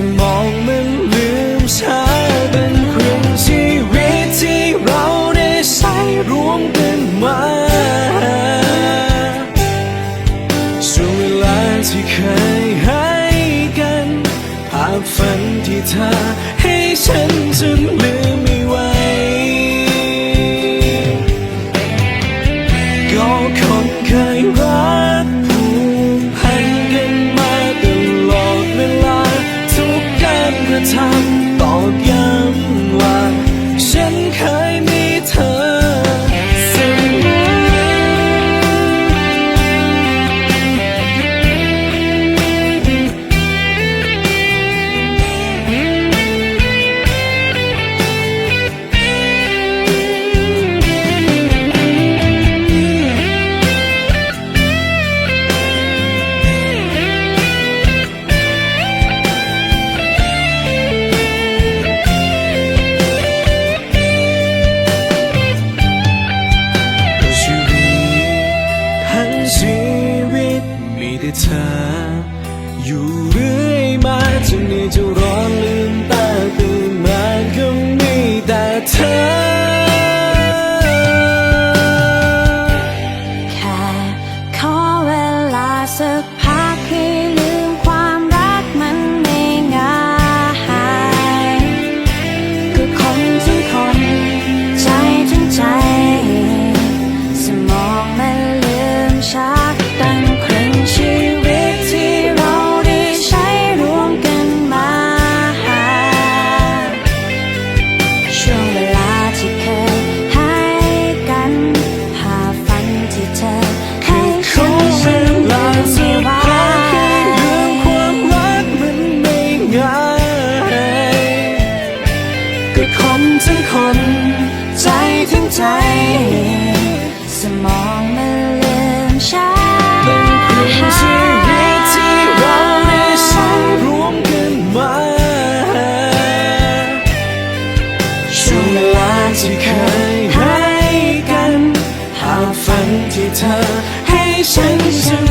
จะมองมันลืมเธอเป็นครึ่งชีวิตที่เราได้ใช้ร่วมกันมาช่วงเวลาที่เคยให้กัน ภาพฝันที่เธอให้ฉันจนลืม ก ชีวิตมีแต่เธอ อยู่เรื่อยมาจนนี่จะร้อนลืมตาตื่นมาก็มีแต่เธอ แค่ขอเวลาสักพัก 给ห้ฉั